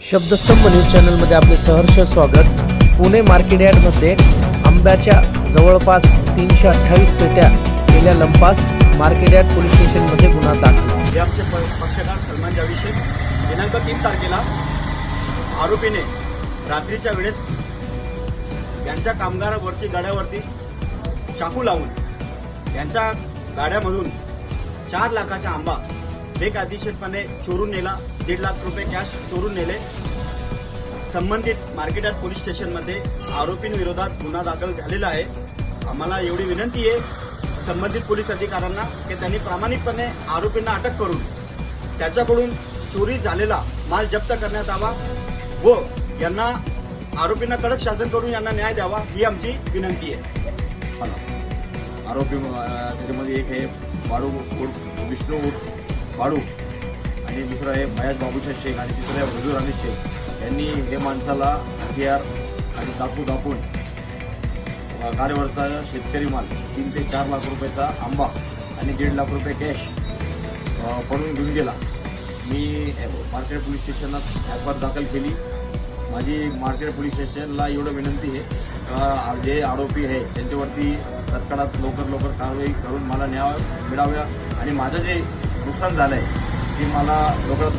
शब्दस्तंभ news चॅनलमध्ये आपले सहर्ष स्वागत. पुणे मार्केट यार्डमध्ये आंब्याच्या जवळपास तीनशे अठ्ठावीस पेट्या गेल्या लंपास मार्केट यार्ड पोलीस स्टेशनमध्ये गुन्हा दाखल. हे आमचे प- पक्षकार सलमान जावी शेख दिनांक तीन तारखेला आरोपीने रात्रीच्या वेळेस यांच्या कामगारावरची गाड्यावरती चाकू लावून यांच्या गाड्यामधून चार लाखाचा आंबा बेकायदेशीरपणे चोरून नेला. दीड लाख रुपये कॅश चोरून नेले. संबंधित मार्केट पोलीस स्टेशनमध्ये आरोपींविरोधात गुन्हा दाखल झालेला आहे. आम्हाला एवढी विनंती आहे संबंधित पोलीस अधिकाऱ्यांना की त्यांनी प्रामाणिकपणे आरोपींना अटक करून त्याच्याकडून चोरी झालेला माल जप्त करण्यात यावा व यांना आरोपींना कडक शासन करून यांना न्याय द्यावा ही आमची विनंती आहे. आरोपी त्याच्यामध्ये एक आहे वाडू विष्णू उर्फ आणि दुसरं आहे मयाज बाबूशा शेख आणि तिसरं आहे हुजूर अमित शेख. यांनी हे माणसाला हथियार आणि चाकू दाखवून अं, गाडीवरचा शेतकरी माल तीन ते चार लाख रुपयाचा आंबा आणि दीड लाख रुपये कॅश पडून घेऊन गेला. मी मार्केट पोलीस स्टेशनात एफ दाखल केली. माझी मार्केट पोलीस स्टेशनला एवढं विनंती आहे का जे आरोपी आहे त्यांच्यावरती तत्काळात लवकर लवकर कारवाई करून मला न्याय मिळाव्या आणि माझं जे नुकसान झालं आहे ते मला लवकरात लवकर